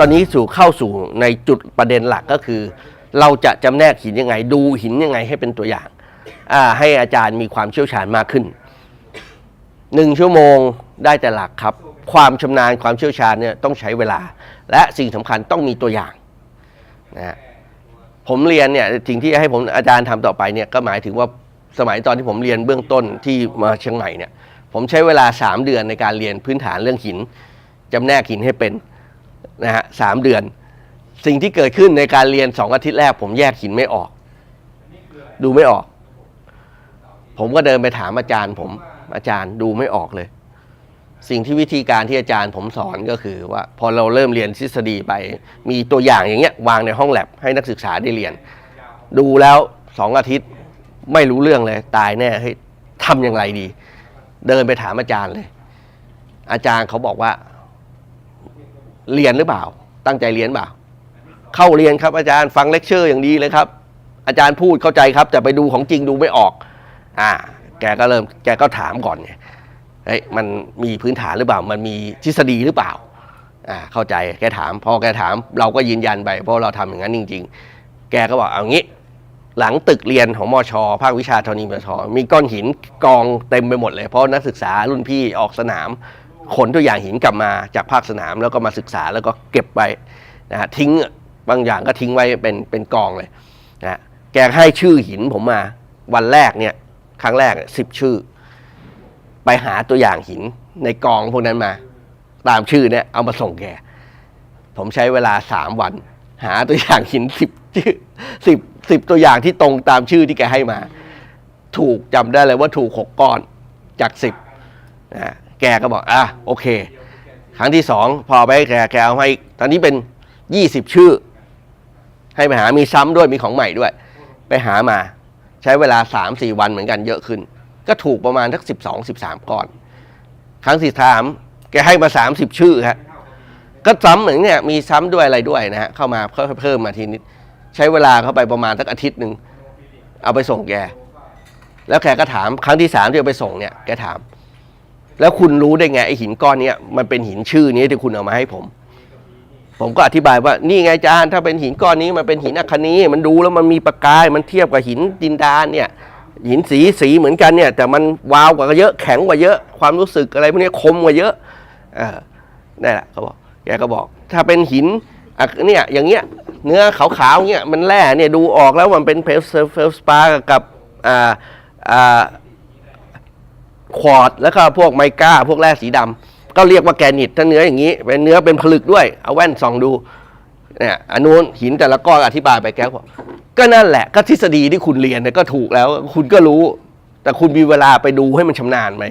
ตอนนี้สู่เข้าสู่ในจุดประเด็นหลักก็คือ เราจะจำแนกหินยังไง ดูหินยังไงให้เป็นตัวอย่างอ่าให้อาจารย์มีความเชี่ยวชาญมากขึ้นหนึ่งชั่วโมงได้แต่หลักครับ ความชำนาญความเชี่ยวชาญเนี่ยต้องใช้เวลา และสิ่งสำคัญต้องมีตัวอย่างนะฮะผมเรียนเนี่ยสิ่งที่ให้ผมอาจารย์ทำต่อไปเนี่ยก็หมายถึงว่าสมัยตอนที่ผมเรียนเบื้องต้นที่มาเชียงใหม่เนี่ยผมใช้เวลา 3 เดือนในการเรียนพื้นฐานเรื่องหินจำแนกหินให้เป็น นะฮะสามเดือน สิ่งที่เกิดขึ้นในการเรียน2อาทิตย์แรก ผมแยกหินไม่ออก ดูไม่ออก ผมก็เดินไปถามอาจารย์ ผมอาจารย์ดูไม่ออกเลย สิ่งที่วิธีการที่อาจารย์ผมสอนก็คือว่า พอเราเริ่มเรียนทฤษฎีไป มีตัวอย่างอย่างเงี้ยวางในห้องแลบให้นักศึกษาได้เรียน ดูแล้วสองอาทิตย์ไม่รู้เรื่องเลย ตายแน่เฮ้ยทำอย่างไรดี เดินไปถามอาจารย์เลย อาจารย์เขาบอกว่า เรียนหรือเปล่า ตั้งใจเรียนเปล่า เข้าเรียนครับอาจารย์ฟังเลคเชอร์อย่างดีเลยครับ อาจารย์พูดเข้าใจครับ แต่ไปดูของจริงดูไม่ออก อ่า แกก็เริ่มแกก็ถามก่อนไงเฮ้ยมันมีพื้นฐานหรือเปล่า มันมีทฤษฎีหรือเปล่า อ่า เข้าใจแกถามพอแกถาม เราก็ยืนยันไป เพราะเราทำอย่างนั้นจริง ๆ แกก็บอกเอางี้ หลังตึกเรียนของมอชอภาควิชาธรณีมอชมีก้อนหินกองเต็มไปหมดเลย เพราะนักศึกษารุ่นพี่ออกสนาม ขนตัวอย่างหินกลับมาจากภาคสนามแล้วก็มาศึกษาแล้วก็เก็บไว้นะฮะทิ้งบางอย่างก็ทิ้งไว้เป็นเป็นกองเลยนะฮะแกให้ชื่อหินผมมาวันแรกเนี่ยครั้งแรกสิบชื่อ ไปหาตัวอย่างหินในกองพวกนั้นมา ตามชื่อเนี่ยเอามาส่งแก ผมใช้เวลาสามวัน หาตัวอย่างหินสิบชื่อสิบสิบตัวอย่างที่ตรงตามชื่อที่แกให้มา ถูกจำได้เลยว่าถูกหกก้อนจากสิบนะ แกก็บอกอะโอเค ครั้งที่สองพอไปให้แกแกเอาให้ตอนนี้เป็นยี่สิบชื่อ ให้ไปหามีซ้ำด้วยมีของใหม่ด้วย ไปหามาใช้เวลาสามสี่วันเหมือนกันเยอะขึ้น ก็ถูกประมาณทักสิบสองสิบสามก้อน ครั้งที่สามแกให้มาสามสิบชื่อฮะก็ซ้ำเหมือนเนี่ยมีซ้ำด้วยอะไรด้วยนะฮะเข้ามาเพิ่มเพิ่มมาทีนิดใช้เวลาเข้าไปประมาณสักอาทิตย์หนึ่งเอาไปส่งแก แล้วแกก็ถามครั้งที่สามที่เอาไปส่งเนี่ยแกถาม แล้วคุณรู้ได้ไงไอหินก้อนเนี้ยมันเป็นหินชื่อนี้ที่คุณเอามาให้ผม ผมก็อธิบายว่านี่ไงอาจารย์ถ้าเป็นหินก้อนนี้มันเป็นหินอัคนีมันดูแล้วมันมีประกาย มันเทียบกับหินดินดานเนี่ยหินสีสีเหมือนกันเนี่ย แต่มันวาวกว่าเยอะแข็งกว่าเยอะ ความรู้สึกอะไรพวกนี้คมกว่าเยอะเออนั่นแหละเขาบอกแกก็บอก ถ้าเป็นหินอะเนี่ยอย่างเงี้ยเนื้อขาวๆเงี้ยมันแร่เนี่ยดูออกแล้วมันเป็นเพลเฟลสปากับอ่าอ่า ควอดแล้วก็พวกไมก้าพวกแร่สีดำก็เรียกว่าแกรนิตถ้าเนื้ออย่างนี้ เป็นเนื้อเป็นผลึกด้วย เอาแว่นส่องดูเนี่ยอันนู้นหินแต่ละก้อนอธิบายไปแกบอกก็นั่นแหละก็ทฤษฎีที่คุณเรียนเนี่ยก็ถูกแล้ว คุณก็รู้ แต่คุณมีเวลาไปดูให้มันชำนาญไหม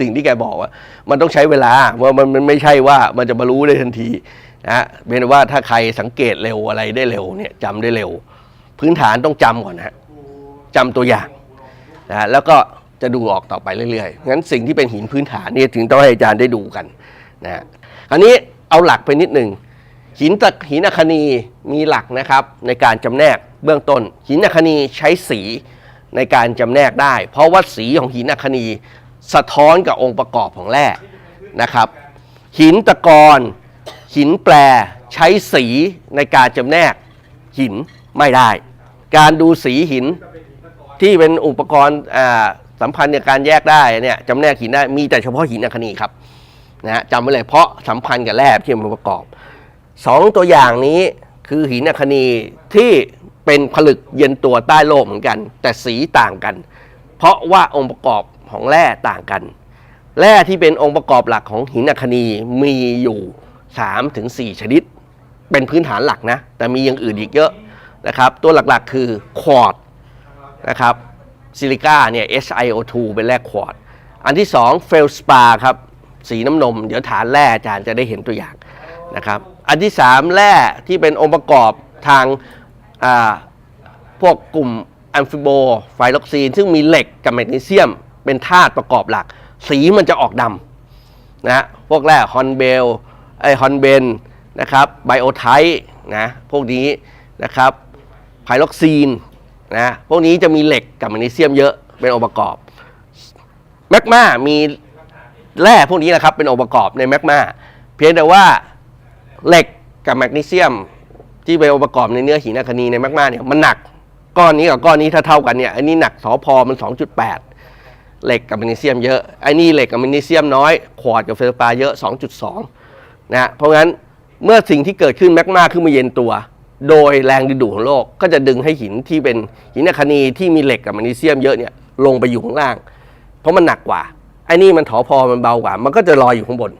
สิ่งที่แกบอกว่า มันต้องใช้เวลาว่ามันมันไม่ใช่ว่ามันจะมารู้ได้ทันทีนะเป็นว่าถ้าใครสังเกตเร็วอะไรได้เร็วเนี่ยจำได้เร็ว พื้นฐานต้องจำก่อนนะฮะจำตัวอย่างนะแล้วก็ จะดูออกต่อไปเรื่อยๆ งั้นสิ่งที่เป็นหินพื้นฐานเนี่ยถึงต้องให้อาจารย์ได้ดูกันนะฮะอันนี้เอาหลักไปนิดหนึ่งหินตะหินอัคนีมีหลักนะครับในการจำแนกเบื้องต้น หินอัคนีใช้สีในการจำแนกได้ เพราะว่าสีของหินอัคนีสะท้อนกับองค์ประกอบของแร่นะครับ หินตะกอนหินแปรใช้สีในการจำแนกหินไม่ได้ การดูสีหินที่เป็นอุปกรณ์อ่า สัมพันธ์ในการแยกได้เนี่ยจำแนกหินได้มีแต่เฉพาะหินอัคนีครับนะฮะจำไว้เลยเพราะสัมพันธ์กับแร่ที่มันประกอบสองตัวอย่างนี้คือหินอัคนีที่เป็นผลึกเย็นตัวใต้โลกเหมือนกัน แต่สีต่างกัน เพราะว่าองค์ประกอบของแร่ต่างกัน แร่ที่เป็นองค์ประกอบหลักของหินอัคนีมีอยู่3ถึง4ชนิด เป็นพื้นฐานหลักนะ แต่มีอย่างอื่นอีกเยอะนะครับ ตัวหลักๆคือควอร์ตนะครับ ซิลิก้าเนี่ย SiO2 เป็นแร่ควอตอันที่ 2 เฟลสปาครับ สีน้ำนม เดี๋ยวฐานแร่อาจารย์จะได้เห็นตัวอย่างนะครับ อันที่ 3 แร่ที่เป็นองค์ประกอบทางาพวกกลุ่มอัมฟิโบไฟล็อกซีน ซึ่งมีเหล็กกับแมกนีเซียม เป็นธาตุประกอบหลัก สีมันจะออกดำนะฮะพวกแร่ฮอนเบลไอฮอนเบนนะครับไบโอไทนะพวกนี้นะครับไพล็อกซีน นะพวกนี้จะมีเหล็กกับแมกนีเซียมเยอะเป็นองค์ประกอบแมกมามีแร่พวกนี้นะครับเป็นองค์ประกอบในแมกมาเพียงแต่ว่าเหล็กกับแมกนีเซียม ที่เป็นองค์ประกอบในเนื้อหินอัคนีในแมกมาเนี่ยมันหนักก้อนนี้กับก้อนนี้ถ้าเท่ากันเนี่ยอันนี้หนักสอพอมัน 2.8 เหล็กกับแมกนีเซียมเยอะไอ้นี่เหล็กกับแมกนีเซียมน้อยควอดกับเฟลปาเยอะ 2.2นะเพราะงั้นเมื่อสิ่งที่เกิดขึ้นแมกมาขึ้นมาเย็นตัว โดยแรงดึงดูดของโลกก็จะดึงให้หินที่เป็นหินอัคนีที่มีเหล็กกับแมกนีเซียมเยอะเนี่ยลงไปอยู่ข้างล่าง เพราะมันหนักกว่าไอ้นี่มันถอพอมันเบากว่า มันก็จะลอยอยู่ข้างบน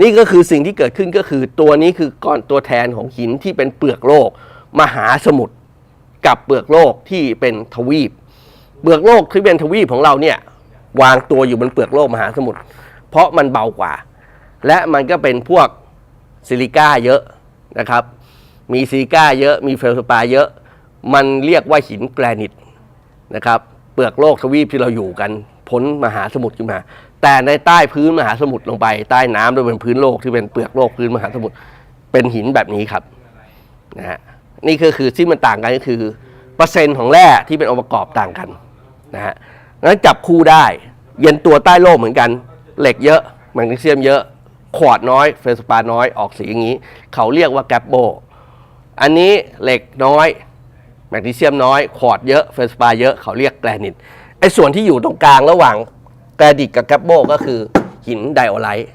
นี่ก็คือสิ่งที่เกิดขึ้นก็คือตัวนี้คือก้อนตัวแทนของหินที่เป็นเปลือกโลก มหาสมุทรกับเปลือกโลกที่เป็นทวีป เปลือกโลกที่เป็นทวีปของเราเนี่ยวางตัวอยู่บนเปลือกโลกมหาสมุทรเพราะมันเบากว่า และมันก็เป็นพวกซิลิก้าเยอะนะครับ มีซิลิก้าเยอะมีเฟลสปาเยอะ มันเรียกว่าหินแกรนิตนะครับเปลือกโลกทวีปที่เราอยู่กันพ้นมหาสมุทรขึ้นมา แต่ในใต้พื้นมหาสมุทรลงไป ใต้น้ำโดยเป็นพื้นโลกที่เป็นเปลือกโลกพื้นมหาสมุทรเป็นหินแบบนี้ครับนะฮะนี่ก็คือที่มันต่างกันก็คือเปอร์เซ็นต์ของแร่ที่เป็นองค์ประกอบต่างกันนะฮะงั้นจับคู่ได้ เย็นตัวใต้โลกเหมือนกัน เหล็กเยอะแมกนีเซียมเยอะควดน้อย เฟสปาน้อยออกสีอย่างนี้ เขาเรียกว่าแกปโบ อันนี้เหล็กน้อย แมกนีเซียมน้อย ควอร์ดเยอะเฟสปาเยอะเขาเรียกแกรนิตไอ้ส่วนที่อยู่ตรงกลางระหว่างแกรนิตกับแกปโบก็คือหินไดโอไลท์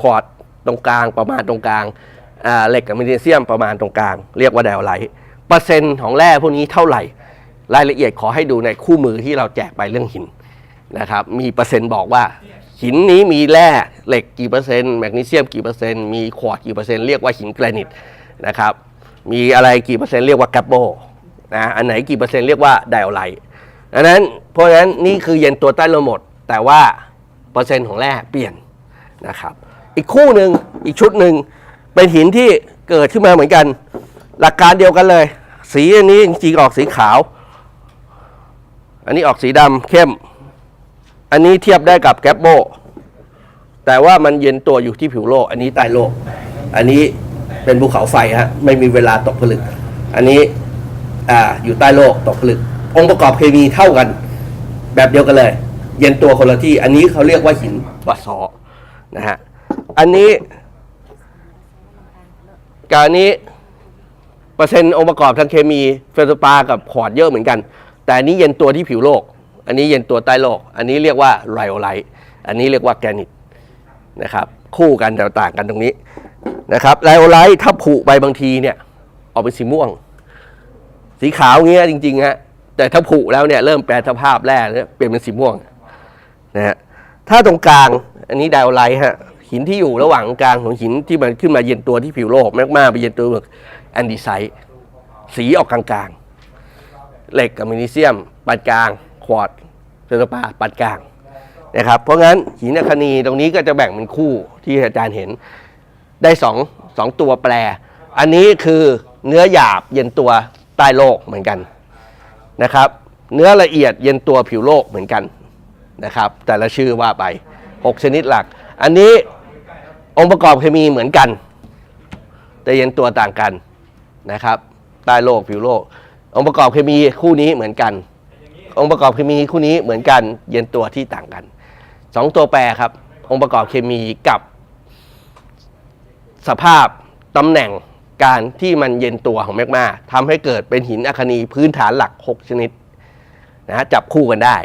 ควอร์ดตรงกลางประมาณตรงกลางเหล็กกับแมกนีเซียมประมาณตรงกลาง เรียกว่าไดโอไลท์เปอร์เซ็นต์ของแร่พวกนี้เท่าไหร่ รายละเอียดขอให้ดูในคู่มือที่เราแจกไปเรื่องหินนะครับมีเปอร์เซ็นต์บอกว่า หินนี้มีแร่เหล็กกี่เปอร์เซ็นต์แมกนีเซียมกี่เปอร์เซ็นต์มีควอร์ดกี่เปอร์เซ็นต์เรียกว่าหินแกรนิตนะครับ มีอะไรกี่เปอร์เซ็นต์เรียกว่าแกปโบนะอันไหนกี่เปอร์เซ็นต์เรียกว่าไดโอไลท์ดังนั้นเพราะฉะนั้นนี่คือเย็นตัวใต้เราหมด แต่ว่าเปอร์เซ็นต์ของแร่เปลี่ยนนะครับ อีกคู่หนึ่งอีกชุดหนึ่งเป็นหินที่เกิดขึ้นมาเหมือนกัน หลักการเดียวกันเลย สีอันนี้จริงๆออกสีขาว อันนี้ออกสีดำเข้ม อันนี้เทียบได้กับแกปโบแต่ว่ามันเย็นตัวอยู่ที่ผิวโลก อันนี้ใต้โลก อันนี้ เป็นภูเขาไฟฮะไม่มีเวลาตกผลึก อันนี้อ่าอยู่ใต้โลกตกผลึก องค์ประกอบเคมีเท่ากัน แบบเดียวกันเลย เย็นตัวคนละที่ อันนี้เขาเรียกว่าหินบาซอนะฮะอันนี้กับอันนี้เปอร์เซ็นต์องค์ประกอบทางเคมีเฟสปากับขอดเยอะเหมือนกัน แต่อันนี้เย็นตัวที่ผิวโลก อันนี้เย็นตัวใต้โลก อันนี้เรียกว่าไรโอไลท์อันนี้เรียกว่าแกรนิตนะครับคู่กันแต่ต่างกันตรงนี้ นะครับไรโอไลท์ถ้าผุไปบางทีเนี่ย ออกเป็นสีม่วง สีขาวเงี้ยจริงๆฮะแต่ถ้าผุแล้วเนี่ยเริ่มแปรสภาพแร่เนี่ยเปลี่ยนเป็นสีม่วงนะฮะถ้าตรงกลางอันนี้ไดโอไลท์ฮะหินที่อยู่ระหว่างกลางของหินที่มันขึ้นมาเย็นตัวที่ผิวโลกมากๆไปเย็นตัวแบบแอนดีไซต์สีออกกลางๆ เหล็กกับแมกนีเซียมปานกลาง ควอดเซอร์ปาปานกลางนะครับเพราะงั้นหินอคนีตรงนี้ก็จะแบ่งเป็นคู่ที่อาจารย์เห็น ได้สองสองตัวแปร อันนี้คือเนื้อหยาบเย็นตัวใต้โลกเหมือนกันนะครับ เนื้อละเอียดเย็นตัวผิวโลกเหมือนกันนะครับ แต่ละชื่อว่าไป 6 ชนิดหลัก อันนี้องค์ประกอบเคมีเหมือนกัน แต่เย็นตัวต่างกันนะครับใต้โลกผิวโลก องค์ประกอบเคมีคู่นี้เหมือนกัน องค์ประกอบเคมีคู่นี้เหมือนกัน เย็นตัวที่ต่างกันสองตัวแปรครับ องค์ประกอบเคมีกับ สภาพตำแหน่งการที่มันเย็นตัวของแมกมาทำให้เกิดเป็นหินอัคนีพื้นฐานหลัก 6 ชนิดนะฮะจับคู่กันได้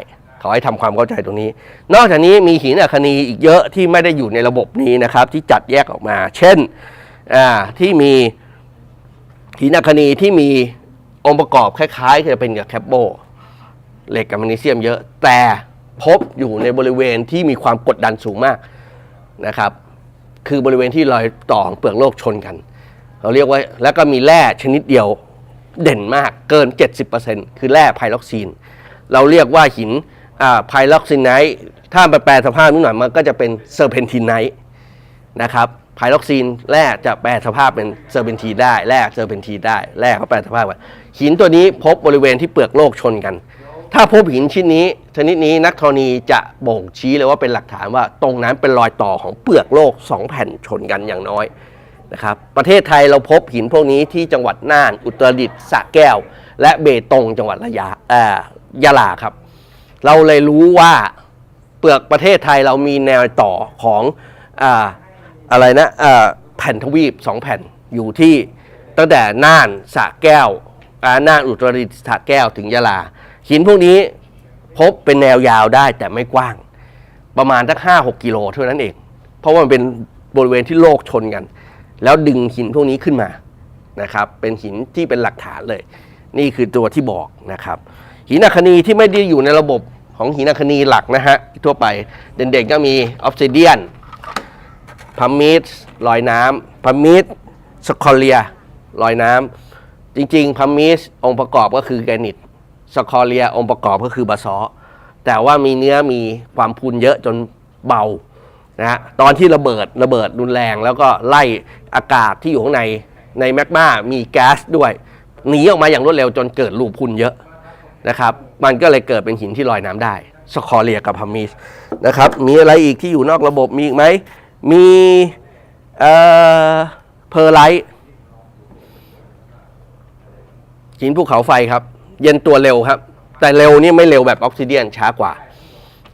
ขอให้ทำความเข้าใจตรงนี้ นอกจากนี้มีหินอัคนีอีกเยอะที่ไม่ได้อยู่ในระบบนี้นะครับ ที่จัดแยกออกมา เช่นอ่าที่มีหินอัคนีที่มีองค์ประกอบคล้ายๆจะเป็นกับแคปโบเหล็กกับแมกนีเซียมเยอะ แต่พบอยู่ในบริเวณที่มีความกดดันสูงมากนะครับ คือบริเวณที่รอยต่อของเปลือกโลกชนกัน เราเรียกว่าแล้วก็มีแร่ชนิดเดียวเด่นมากเกิน 70%คือแร่ไพล็อกซีน เราเรียกว่าหินไพล็อกซินไนท์ถ้ามาแปลสภาพนิดหน่อยมันก็จะเป็นเซอร์เพนทินไนท์นะครับไพล็อกซีนแร่จะแปลสภาพเป็นเซอร์เพนทีได้แร่เซอร์เพนทีได้แร่เขาแปลสภาพว่าหินตัวนี้พบบริเวณที่เปลือกโลกชนกัน ถ้าพบหินชิ้นนี้ ชนิดนี้นักธรณีจะบ่งชี้เลยว่าเป็นหลักฐานว่าตรงนั้นเป็นรอยต่อของเปลือกโลกสองแผ่นชนกันอย่างน้อยนะครับประเทศไทยเราพบหินพวกนี้ที่จังหวัดน่าน อุตรดิตถ์สระแก้ว และเบตงจังหวัดระยาอ่อยะลาครับ เราเลยรู้ว่าเปลือกประเทศไทยเรามีแนวต่อของอ่าอะไรนะอ่าแผ่นทวีปสองแผ่นอยู่ที่ตั้งแต่น่านสระแก้วน่านอุตรดิตถ์สระแก้วถึงยะลา หินพวกนี้พบเป็นแนวยาวได้แต่ไม่กว้าง ประมาณสักห้าหกกิโลเท่านั้นเอง เพราะว่ามันเป็นบริเวณที่โลกชนกัน แล้วดึงหินพวกนี้ขึ้นมานะครับ เป็นหินที่เป็นหลักฐานเลย นี่คือตัวที่บอกนะครับ หินอัคนีที่ไม่ได้อยู่ในระบบของหินอัคนีหลักนะฮะทั่วไปเด่นๆก็มีออฟซิเดียนพัมมิสลอยน้ำพัมมิสสคอเลียลอยน้ำจริงๆพัมมิสองค์ประกอบก็คือแกรนิต สคอเลียองค์ประกอบก็คือบาซอแต่ว่ามีเนื้อมีความพูนเยอะจนเบานะฮะตอนที่ระเบิดระเบิดรุนแรงแล้วก็ไล่อากาศที่อยู่ข้างในในแมกมามีแก๊สด้วยหนีออกมาอย่างรวดเร็วจนเกิดรูพุนเยอะนะครับมันก็เลยเกิดเป็นหินที่ลอยน้ำได้สคอเลียกับพัมมิสนะครับมีอะไรอีกที่อยู่นอกระบบมีอีกไหมมีเอ่อเพอร์ไลท์หินภูเขาไฟครับ เย็นตัวเร็วครับ แต่เร็วนี่ไม่เร็วแบบออกซิเดียนช้ากว่า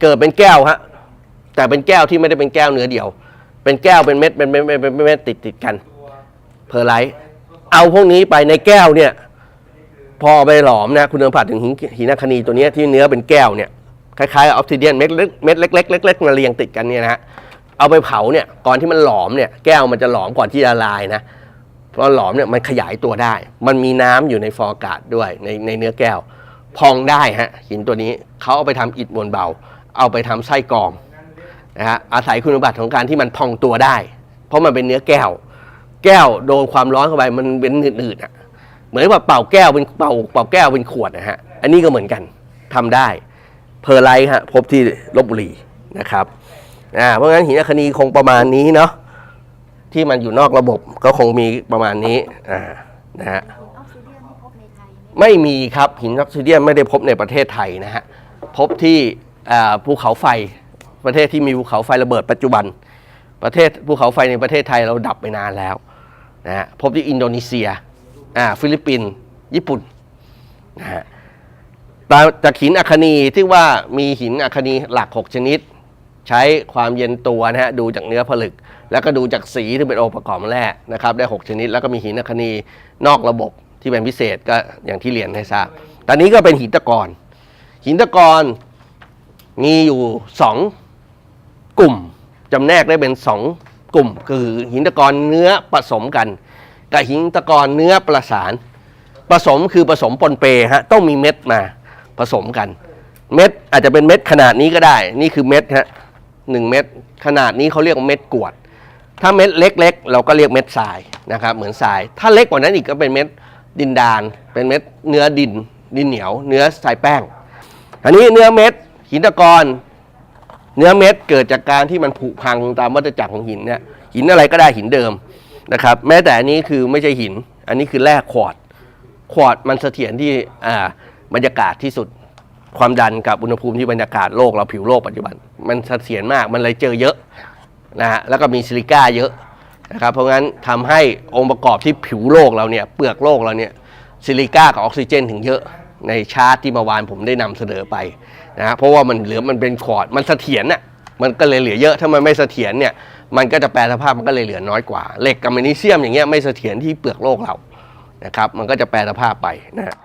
เกิดเป็นแก้วฮะแต่เป็นแก้วที่ไม่ได้เป็นแก้วเนื้อเดียว เป็นแก้วเป็นเม็ดเป็นเม็ดเป็นเม็ดติดติดกันเพอร์ไลท์เอาพวกนี้ไปในแก้วเนี่ย พอไปหลอมนะคุณเดิมผัดถึงหินหินอัคนีตัวนี้ที่เนื้อเป็นแก้วเนี่ยคล้ายๆออฟซิเดียนเม็ดเล็กเม็ดเล็กๆเล็กๆมาเรียงติดกันเนี่ยนะฮะเอาไปเผาเนี่ยก่อนที่มันหลอมเนี่ยแก้วมันจะหลอมก่อนที่จะละลายนะ ราะหลอมเนี่ยมันขยายตัวได้ มันมีน้ำอยู่ในฟอร์อากาศด้วยในในเนื้อแก้ว พองได้ฮะหินตัวนี้เขาเอาไปทำอิฐมวลเบา เอาไปทำไส้กรองนะฮะอาศัยคุณสมบัติของการที่มันพองตัวได้ เพราะมันเป็นเนื้อแก้ว แก้วโดนความร้อนเข้าไปมันเป็นหนืดๆอะเหมือนว่าเป่าแก้วเป็นเป่าเป่าแก้วเป็นขวดนะฮะอันนี้ก็เหมือนกันทำได้เพอร์ไลท์ฮะพบที่ลบบุรีนะครับอ่าเพราะงั้นหินอัคนีคงประมาณนี้เนาะ ที่มันอยู่นอกระบบก็คงมีประมาณนี้อ่านะฮะหินออกซิเดียนที่พบในไทยไหมไม่มีครับหินออกซิเดียนไม่ได้พบในประเทศไทยนะฮะพบที่อ่าภูเขาไฟประเทศที่มีภูเขาไฟระเบิดปัจจุบัน ประเทศภูเขาไฟในประเทศไทยเราดับไปนานแล้วนะฮะพบที่อินโดนีเซียอ่าฟิลิปปินส์ญี่ปุ่นนะฮะตามจากหินอัคนีที่ว่ามีหินอัคนีหลัก 6 ชนิด ใช้ความเย็นตัวนะฮะดูจากเนื้อผลึก แล้วก็ดูจากสีที่เป็นองค์ประกอบแร่นะครับได้ 6 ชนิด แล้วก็มีหินอัคนีนอกระบบที่เป็นพิเศษก็อย่างที่เรียนให้ทราบ ตอนนี้ก็เป็นหินตะกอนหินตะกอนมีอยู่สองกลุ่มจำแนกได้เป็นสองกลุ่ม คือหินตะกอนเนื้อผสมกัน กับหินตะกอนเนื้อประสาน ผสมคือผสมปนเปฮะต้องมีเม็ดมาผสมกัน เม็ดอาจจะเป็นเม็ดขนาดนี้ก็ได้ นี่คือเม็ดฮะหนึ่งเม็ดขนาดนี้เขาเรียกว่าเม็ดกวด ถ้าเม็ดเล็กๆ เราก็เรียกเม็ดทรายนะครับ เหมือนทราย ถ้าเล็กกว่านั้นอีกก็เป็นเม็ดดินดาน เป็นเม็ดเนื้อดิน ดินเหนียว เนื้อทรายแป้ง อันนี้เนื้อเม็ดหินตะกอนเนื้อเม็ดเกิดจากการที่มันผุพังตามวัฏจักรของหินเนี่ย หินอะไรก็ได้หินเดิมนะครับ แม้แต่อันนี้คือไม่ใช่หิน อันนี้คือแร่ควอร์ตควอร์ตมันเสถียรที่บรรยากาศที่สุด ความดันกับอุณหภูมิที่บรรยากาศโลกเราผิวโลกปัจจุบัน มันเสถียรมาก มันเลยเจอเยอะ นะฮะแล้วก็มีซิลิก้าเยอะนะครับเพราะงั้นทำให้องค์ประกอบที่ผิวโลกเราเนี่ยเปลือกโลกเราเนี่ยซิลิก้ากับออกซิเจนถึงเยอะในชาร์ตที่เมื่อวานผมได้นำเสนอไปนะฮะเพราะว่ามันเหลือมันเป็นคอร์ตมันเสถียรน่ะมันก็เลยเหลือเยอะถ้ามันไม่เสถียรเนี่ยมันก็จะแปลสภาพมันก็เลยเหลือน้อยกว่าเหล็กกับแมกนีเซียมอย่างเงี้ยไม่เสถียรที่เปลือกโลกเรานะครับมันก็จะแปรสภาพไปนะฮะ